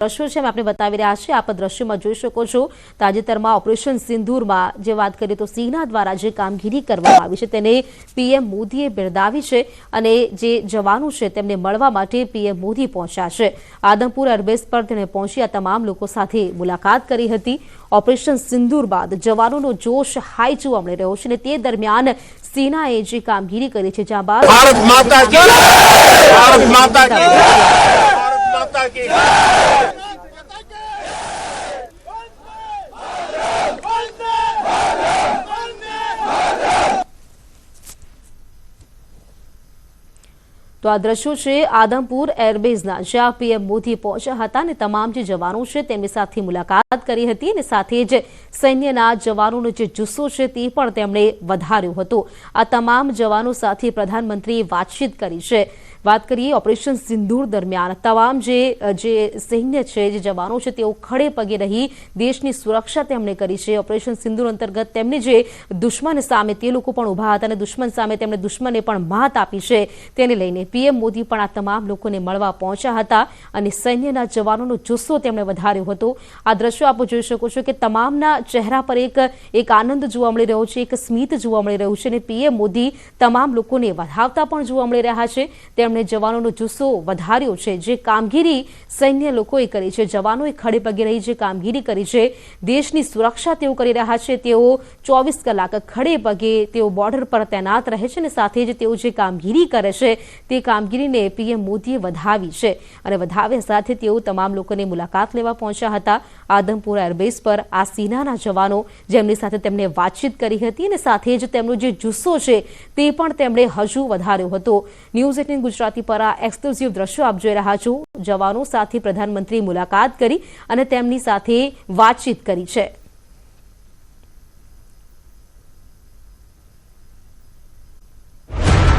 દ્રશ્યો છે આપણે બતાવી રહ્યા છે આપ દ્રશ્યમાં જોઈ શકો છો, તાજેતરમાં ઓપરેશન સિંધુરમાં જે વાત કરીએ તો સિંહના દ્વારા જે કામગીરી કરવામાં આવી છે, તેને પીએમ મોદીએ બિરદાવી છે અને જે જવાનો છે તેમને મળવા માટે પીએમ મોદી પહોંચ્યા છે. આદમપુર એરબેસ પર તેણે પહોંચી આ તમામ લોકો સાથે મુલાકાત કરી હતી. ઓપરેશન સિંધુર બાદ જવાનોનો જોશ હાઈ જોવા મળી રહ્યો છે અને તે દરમિયાન સેનાએ જે કામગીરી કરી છે, જ્યાં બાદ તો આ દ્રશ્યો છે આદમપુર એરબેઝના, જ્યાં પીએમ મોદી પહોંચ્યા હતા અને તમામ જે જવાનો છે તેમની સાથે મુલાકાત કરી હતી અને સાથે જ સૈન્યના જવાનોનો જે જુસ્સો છે તે પણ તેમણે વધાર્યો હતો. આ તમામ જવાનો સાથે પ્રધાનમંત્રીએ વાતચીત કરી છે. વાત કરીએ ઓપરેશન સિંદૂર દરમિયાન. તમામ જે જે સૈન્ય છે, જે જવાનો છે, તેઓ ખડે પગે રહી દેશની સુરક્ષા તેમણે કરી છે. ઓપરેશન સિંદૂર અંતર્ગત તેમને જે દુશ્મન સામે તે લોકો પણ ઊભા હતા અને દુશ્મન સામે તેમણે દુશ્મને પણ માત આપી છે. તેને લઈને પીએમ મોદી પણ આ તમામ લોકોને મળવા પહોંચ્યા હતા અને સૈન્યના જવાનોનો જુસ્સો તેમણે વધાર્યો હતો. આ દ્રશ્યો આપ જોઈ શકો છો કે તમામના ચહેરા પર એક એક આનંદ જોવા મળી રહ્યો છે, એક સ્મિત જોવા મળી રહ્યું છે અને પીએમ મોદી તમામ લોકોને વધાવતા પણ જોવા મળી રહ્યા છે. તેમણે જવાનોનો જુસ્સો વધાર્યો છે. જે કામગીરી સૈન્ય લોકોએ કરી છે. જવાનોએ ખડે પગે રહી જે કામગીરી કરી છે, દેશની સુરક્ષા તેઓ કરી રહ્યા છે. તેઓ ચોવીસ કલાક ખડે પગે તેઓ બોર્ડર પર તૈનાત રહે છે અને સાથે જ તેઓ જે કામગીરી કરે છે, તે કામગીરીને પીએમ મોદીએ વધાવી છે. અને વધાવ્યા સાથે તેઓ તમામ લોકોને મુલાકાત લેવા પહોંચ્યા હતા. આદમપુર એરબેઝ પર આ સેનાના જવાનો જેમની સાથે તેમણે વાતચીત કરી હતી અને સાથે જ તેમનો જે જુસ્સો છે, તે પણ તેમણે હજુ વધાર્યો હતો. ન્યૂઝ એટીન ગુજરાતી પર આ એક્સક્લુઝિવ દ્રશ્યો આપ જોઈ રહ્યા છો. જવાનો સાથે પ્રધાનમંત્રી મુલાકાત કરી અને તેમની સાથે વાતચીત કરી છે.